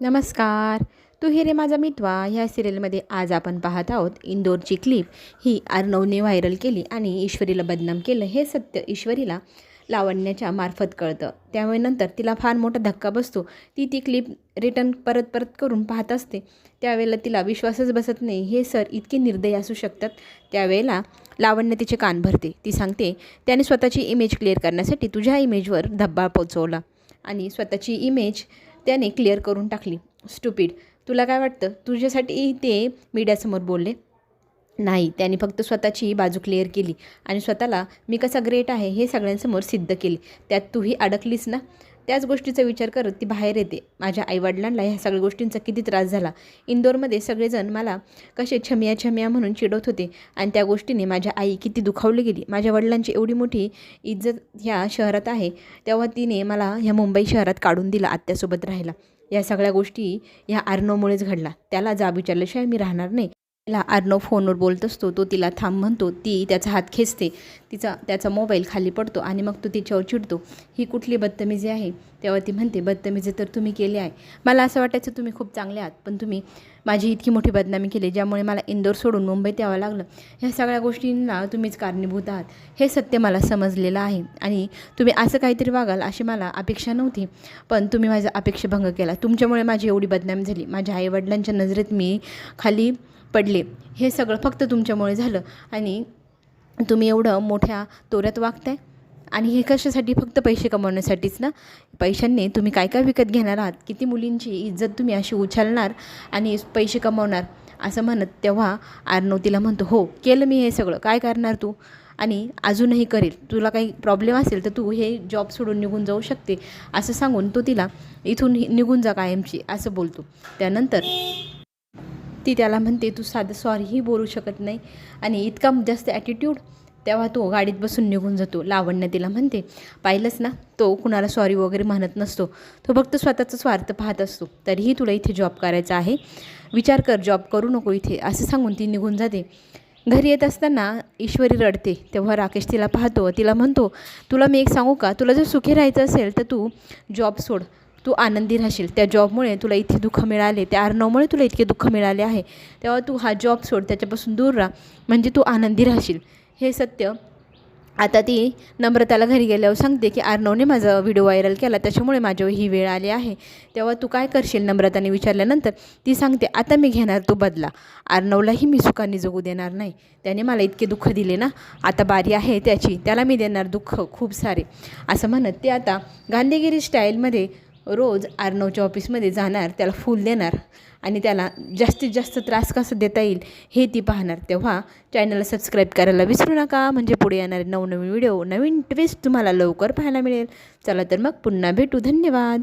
नमस्कार. तू हिरे रे माझा मितवा ह्या सिरियलमध्ये आज आपण पाहत आहोत इंदोरची क्लिप. ही अर्णवने व्हायरल केली आणि ईश्वरीला बदनाम केलं हे सत्य ईश्वरीला लावण्याच्या मार्फत कळतं. त्यामुळे नंतर तिला फार मोठा धक्का बसतो. ती ती क्लिप रिटर्न परत परत करून पाहत असते. त्यावेळेला तिला विश्वासच बसत नाही. हे सर इतके निर्दयी असू शकतात. त्यावेळेला लावण्य तिचे कान भरते. ती सांगते त्याने स्वतःची इमेज क्लिअर करण्यासाठी तुझ्या इमेजवर धब्बा पोचवला आणि स्वतःची इमेज त्याने क्लिअर करून टाकली. स्टुपिड. तुला काय वाटतं? तुझ्यासाठी ते मीडियासमोर बोलले. नाही त्याने फक्त स्वतःची बाजू क्लिअर केली आणि स्वतःला मी कसा ग्रेट आहे हे सगळ्यांसमोर सिद्ध केले. त्यात तूही अडकलीस ना? त्याच गोष्टीचा विचार करत ती बाहेर येते. माझ्या आईवडिलांना ह्या सगळ्या गोष्टींचा किती त्रास झाला. इंदोरमध्ये सगळेजण मला कसे छमिया छमिया म्हणून चिडवत होते आणि त्या गोष्टीने माझ्या आई किती दुखावली गेली. माझ्या वडिलांची एवढी मोठी इज्जत ह्या शहरात आहे तेव्हा तिने मला ह्या मुंबई शहरात काढून दिला आत्यासोबत राहायला. या सगळ्या गोष्टी ह्या आर्नोमुळेच घडला. त्याला जाब विचारल्याशिवाय मी राहणार नाही. तिला आर्नव फोनवर बोलत असतो तो तिला थांब म्हणतो ती त्याचा हात खेचते तिचा त्याचा मोबाईल खाली पडतो आणि मग तो तिच्यावर चिडतो. ही कुठली बदतमीजी आहे? तेव्हा ती म्हणते बदतमीजी तर तुम्ही केली आहे. मला असं वाटायचं तुम्ही खूप चांगले आहात पण तुम्ही माझी इतकी मोठी बदनामी केली ज्यामुळे मला इंदोर सोडून मुंबईत यावं लागलं. ह्या सगळ्या गोष्टींना तुम्हीच कारणीभूत आहात. हे सत्य मला समजलेलं आहे आणि तुम्ही असं काहीतरी वागाल अशी मला अपेक्षा नव्हती. पण तुम्ही माझा अपेक्षाभंग केला. तुमच्यामुळे माझी एवढी बदनामी झाली. माझ्या आईवडिलांच्या नजरेत मी खाली पडले. हे सगळं फक्त तुमच्यामुळे झालं. आणि तुम्ही एवढं मोठ्या तोऱ्यात वागताय. आणि हे कशासाठी? फक्त पैसे कमवण्यासाठीच ना? पैशांनी तुम्ही काय काय विकत घेणार आहात? किती मुलींची इज्जत तुम्ही अशी उछालणार आणि पैसे कमवणार? असं म्हणत तेव्हा आर्नव तिला म्हणतो हो केलं मी हे सगळं. काय करणार तू? आणि अजूनही करेल. तुला काही प्रॉब्लेम असेल तर तू हे जॉब सोडून निघून जाऊ शकते. असं सांगून तो तिला इथून निघून जा कायमची असं बोलतो. त्यानंतर ती त्याला म्हणते तू साधं सॉरीही बोलू शकत नाही. आणि इतका जास्त ॲटिट्यूड तेव्हा तो गाडीत बसून निघून जातो. लावण्य तिला म्हणते पाहिलंच ना तो कुणाला सॉरी वगैरे म्हणत नसतो. तो फक्त स्वतःचा स्वार्थ पाहत असतो. तरीही तुला इथे जॉब करायचा आहे. विचार कर जॉब करू नको इथे. असं सांगून ती निघून जाते. घरी येत असताना ईश्वरी रडते. तेव्हा राकेश तिला पाहतो. तिला म्हणतो तुला मी एक सांगू का? तुला जर सुखी राहायचं असेल तर तू जॉब सोड. तू आनंदी राहशील. त्या जॉबमुळे तुला इथे दुःख मिळाले. त्या अर्णवमुळे तुला इतके दुःख मिळाले आहे. तेव्हा तू हा जॉब सोड. त्याच्यापासून दूर राहा. म्हणजे तू आनंदी राहशील. हे सत्य. आता ती नम्रताला घरी गेल्यावर सांगते की आर्नवने माझा व्हिडिओ व्हायरल केला. त्याच्यामुळे माझ्यावर ही वेळ आली आहे. तेव्हा तू काय करशील? नम्रताने विचारल्यानंतर ती सांगते आता मी घेणार तो बदला. आर्नवलाही मी सुखाने जगू देणार नाही. त्याने मला इतके दुःख दिले ना? आता बारी आहे त्याची. त्याला मी देणार दुःख खूप सारे. असं म्हणत ते आता गांधीगिरी स्टाईलमध्ये रोज आर्नवच्या ऑफिसमध्ये जाणार त्याला फूल देणार आणि त्याला जास्तीत जास्त त्रास कसा देता येईल हे ती पाहणार. तेव्हा चॅनलला सबस्क्राईब करायला विसरू नका. म्हणजे पुढे येणारे नवनवीन व्हिडिओ नवीन ट्विस्ट तुम्हाला लवकर पाहायला मिळेल. चला तर मग पुन्हा भेटू. धन्यवाद.